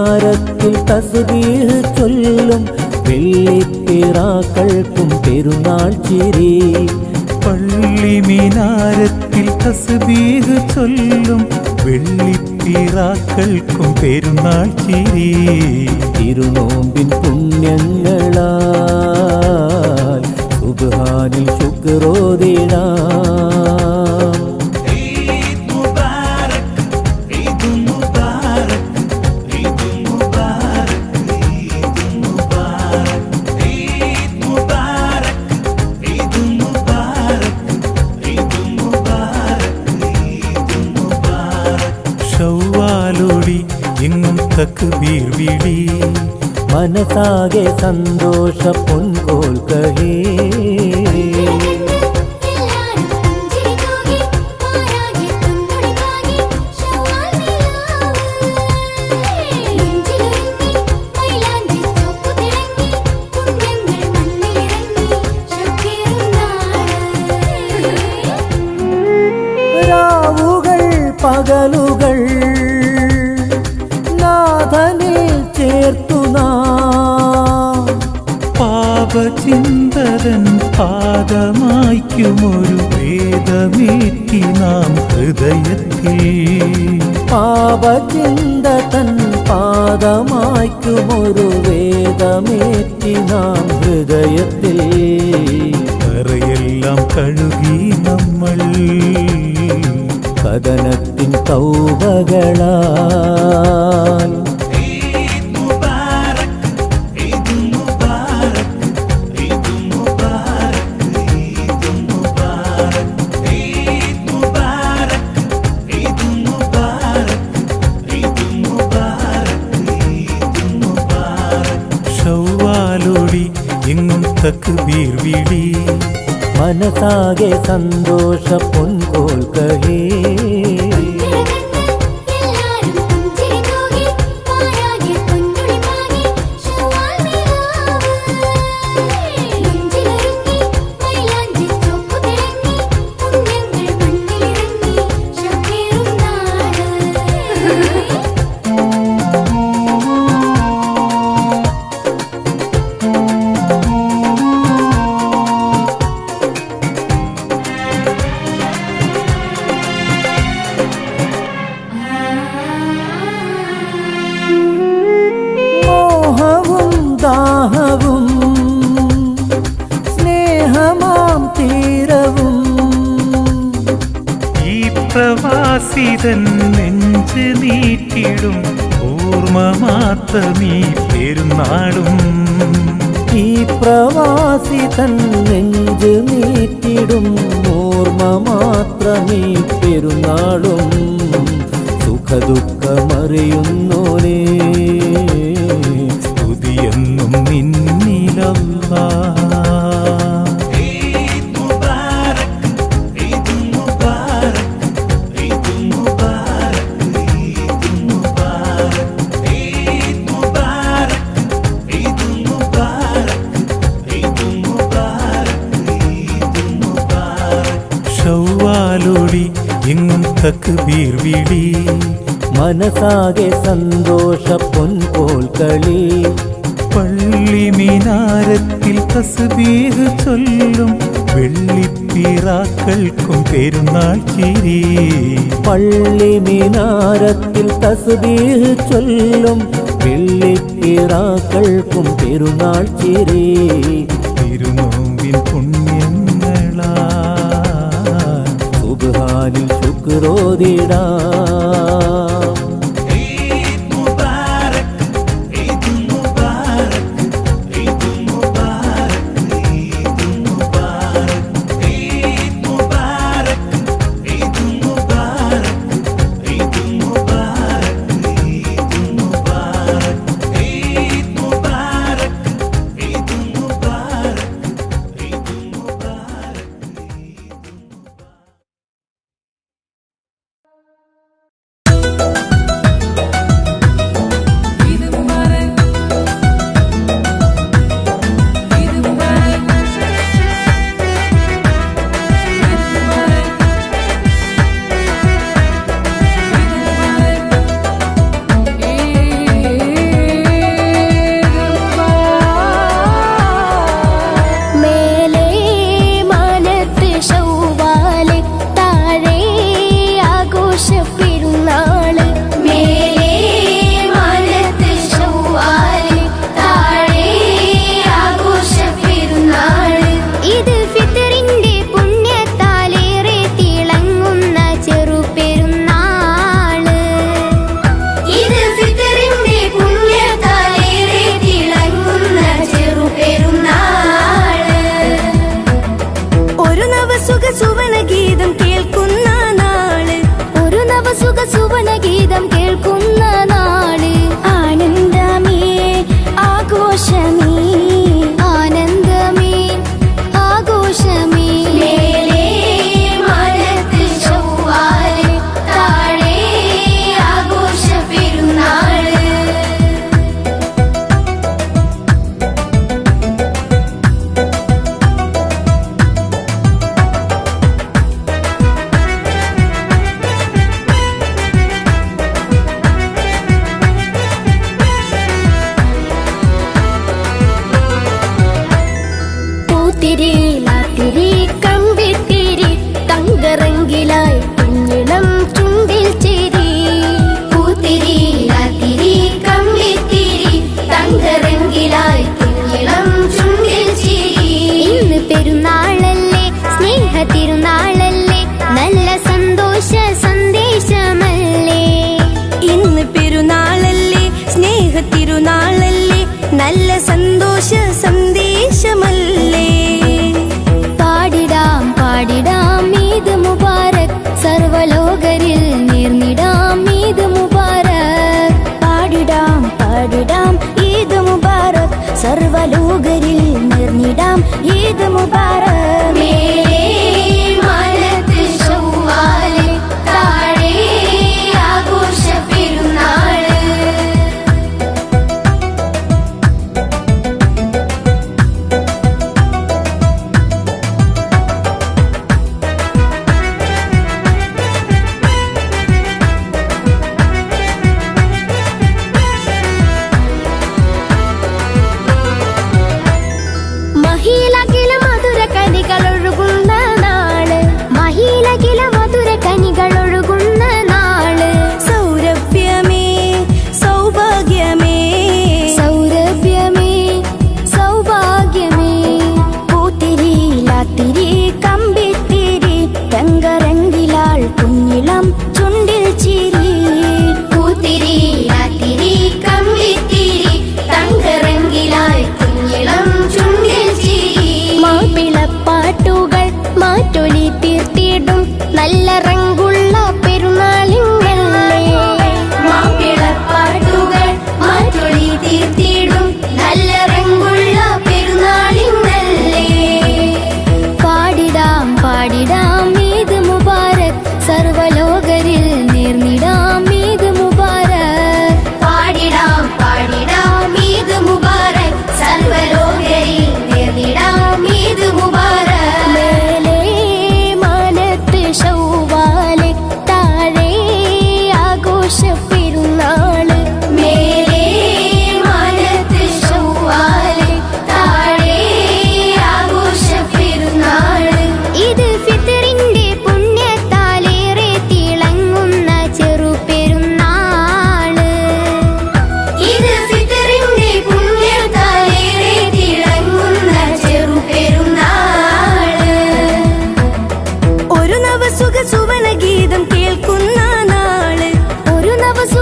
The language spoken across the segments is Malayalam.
മിനാരത്തിൽ തസ്ബീഹ് ചൊല്ലും വെള്ളിത്തിറാക്കൾക്കും പെരുന്നാൾ ചിരി. പള്ളി മിനാരത്തിൽ തസ്ബീഹ് ചൊല്ലും വെള്ളിത്തിറാക്കൾക്കും പെരുന്നാൾ ചിരി. തിരുനോമ്പിൻ പുണ്യങ്ങളാൽ സുബ്ഹാനിൽ ശുക്രോദിടാം മനസ്സാകെ സന്തോഷ പൊൻകോൽക്കളി എല്ലാരും മനസ്സാകെ സന്തോഷ പൊൻകോൾ എല്ലാരും പ്രവാസിതൻ നെഞ്ച് നീട്ടിടും. ഓർമ്മ മാത്രമീ പെരുന്നാളും. ഈ പ്രവാസി തൻ നെഞ്ച് നീട്ടിടും. ഓർമ്മ മാത്രമീ പെരുന്നാളും. സുഖദുഃഖമറിയുന്നോനേ. തക്ബീർ മനസാകെ സന്തോഷ സന്തോഷ കളി പള്ളി മിനാരത്തിൽ തസ്ബീഹ് ചൊല്ലും വെള്ളിപ്പീറാക്കൾക്കും പെരുന്നാൾ ചിരി. പള്ളി മിനാരത്തിൽ തസ്ബീഹ് ചൊല്ലും വെള്ളിപ്പീറാക്കൾക്കും പെരുന്നാൾ ചിരി. ശുക്രോദിടാം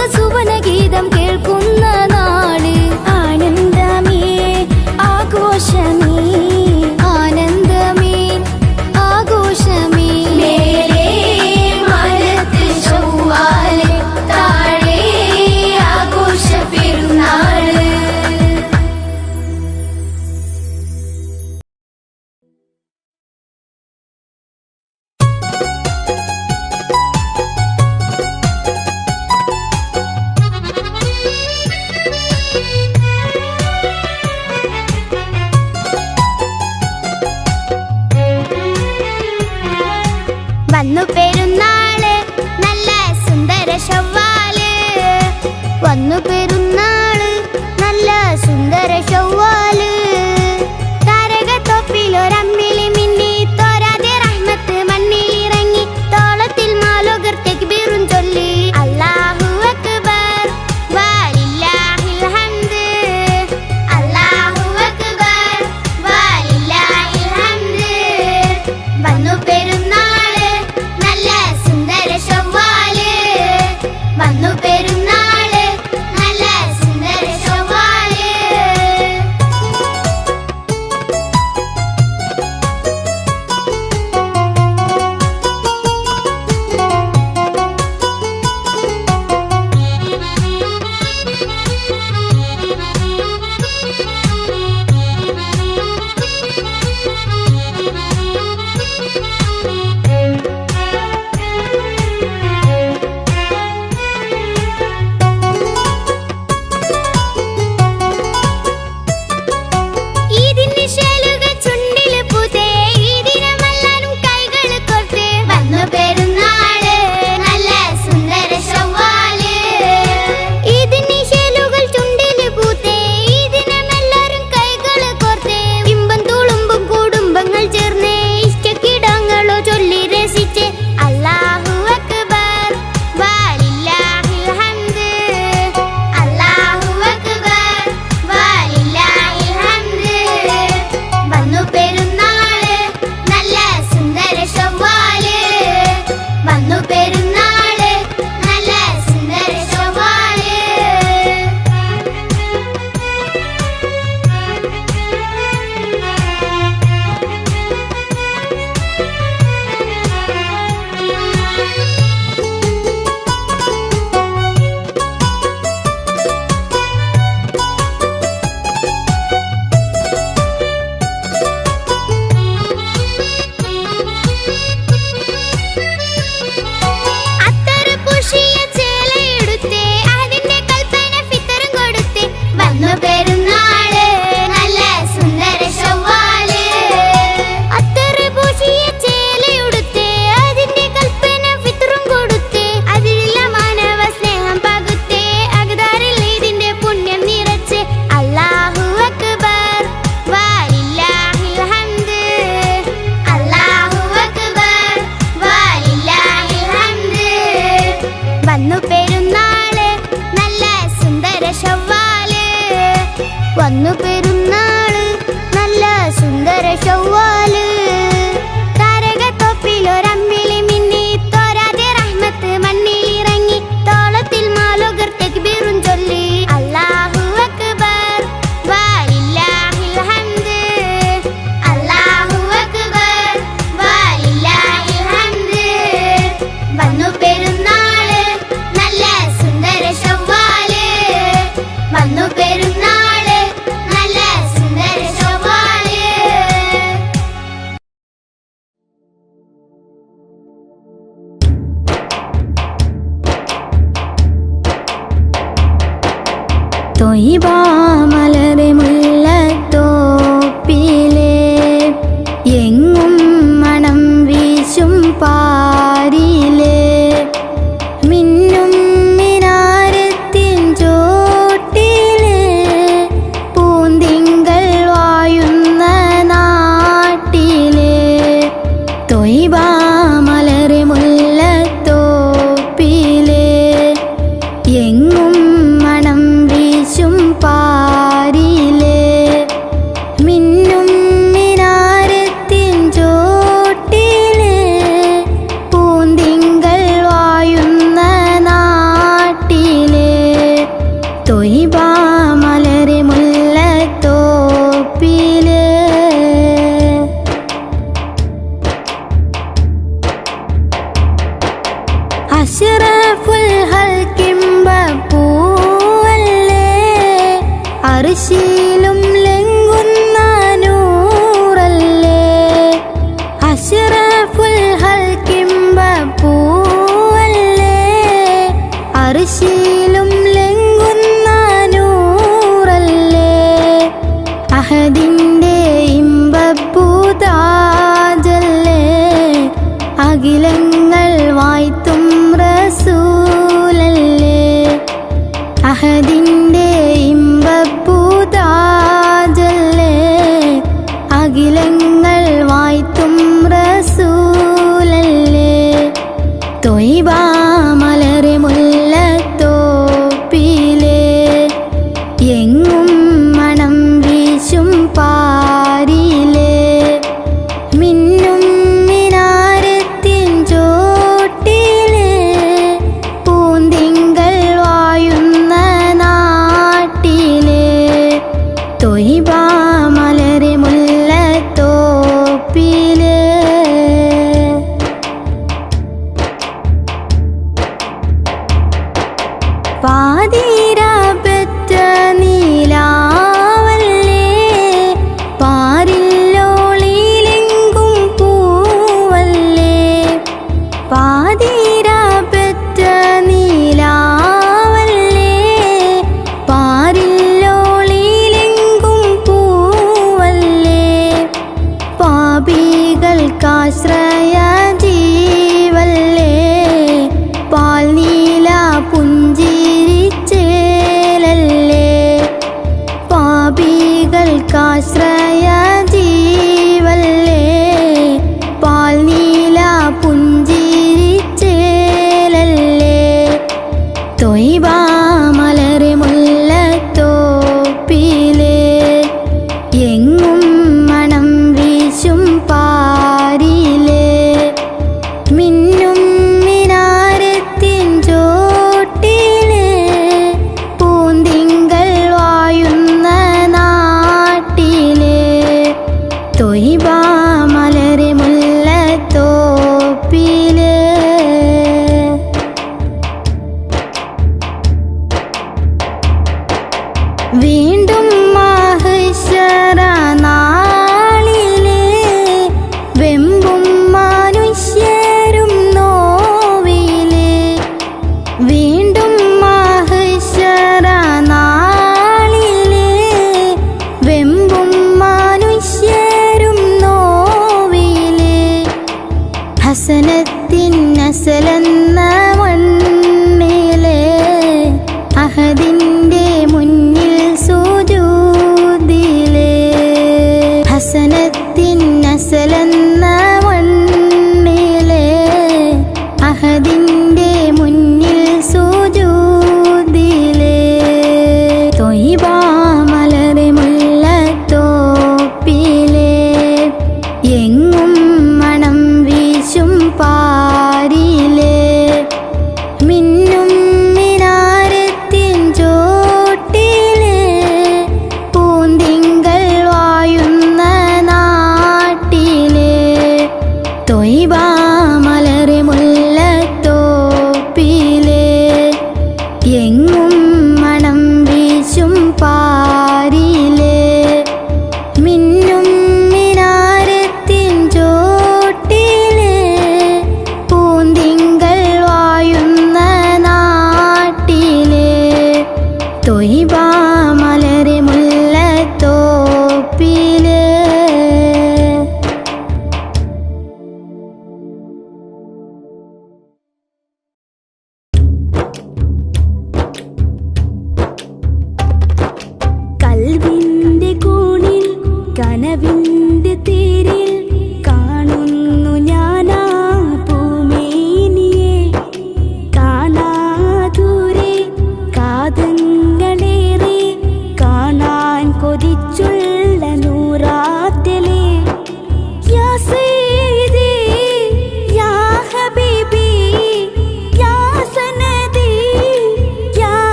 നവസുഖ സുവന ഗീതം കേൾക്കുന്ന 把的。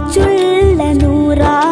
കൊതിച്ചുള്ള നൂറാറ്റലേ